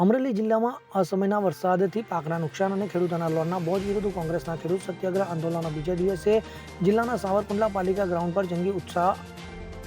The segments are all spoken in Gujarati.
અમરેલી જિલ્લામાં અસમયના વરસાદથી પાકના નુકસાન અને ખેડૂતોના લોનના બોજ વિરુદ્ધ કોંગ્રેસના ખેડૂત સત્યાગ્રહ આંદોલનના બીજા દિવસે જિલ્લાના સાવરકુંડલા પાલિકા ગ્રાઉન્ડ પર જંગી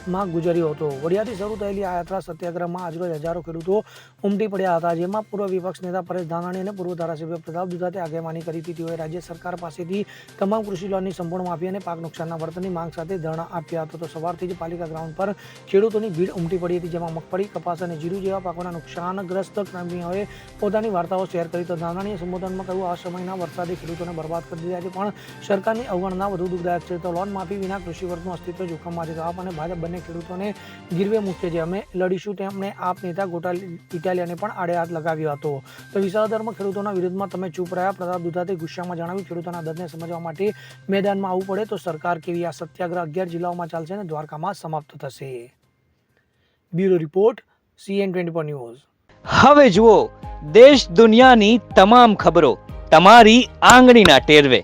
ઉત્સાહમાં ગુજર્યો હતો. વડિયાથી શરૂ થયેલી આ યાત્રા સત્યાગ્રહમાં આજરોજ હજારો ખેડૂતો ઉમટી પડ્યા હતા, જેમાં પૂર્વ વિપક્ષ નેતા પરેશ ધાનાણી અને પૂર્વ ધારાસભ્ય પ્રતાપ દુધાતે આગેવાની કરી હતી. તેઓએ રાજ્ય સરકાર પાસેથી તમામ કૃષિ લોનની સંપૂર્ણ માફી અને પાક નુકસાનના વર્તનની માંગ સાથે ધરણા આપ્યા હતા. તો સવારથી જ પાલિકા ગ્રાઉન્ડ પર ખેડૂતોની ભીડ ઉમટી પડી હતી, જેમાં મગફળી, કપાસ અને જીરું જેવા પાકોના નુકસાનગ્રસ્ત કર્મીઓએ પોતાની વાર્તાઓ શેર કરી. તો ધાનાણીએ સંબોધનમાં કહ્યું, આ સમયના વરસાદે ખેડૂતોને બરબાદ કરી દીધા છે, પણ સરકારની અવગણના વધુ દુઃખદાયક છે. તો લોન માફી વિના કૃષિ વર્ગનું અસ્તિત્વ જોખમમાં છે. તો આપ અને ભાજપ બંને ખેડૂતોને ગીરવે મૂકશે. જે અમે લડીશું તેમણે આપ નેતા ગોટાલ ઇટાલિયાને પણ આડે હાથ લગાવ્યો હતો. તો વિસાવદરમાં ખેડૂતોના વિરુદ્ધમાં તમે ચૂપ રહ્યા. પ્રતાપ દુધાતે ગુસ્સામાં જણાવ્યું, ખેડૂતોના દર્દને સમજવા માટે મેદાનમાં આવવું પડે તો સરકાર કેવી આ સત્યાગ્રહ અગિયાર જિલ્લાઓમાં ચાલશે અને દ્વારકામાં સમાપ્ત થશે. Bureau report, CN twenty four news. હવે જુઓ, દેશ દુનિયાની તમામ ખબરો તમારી આંગળીના ટેરવે.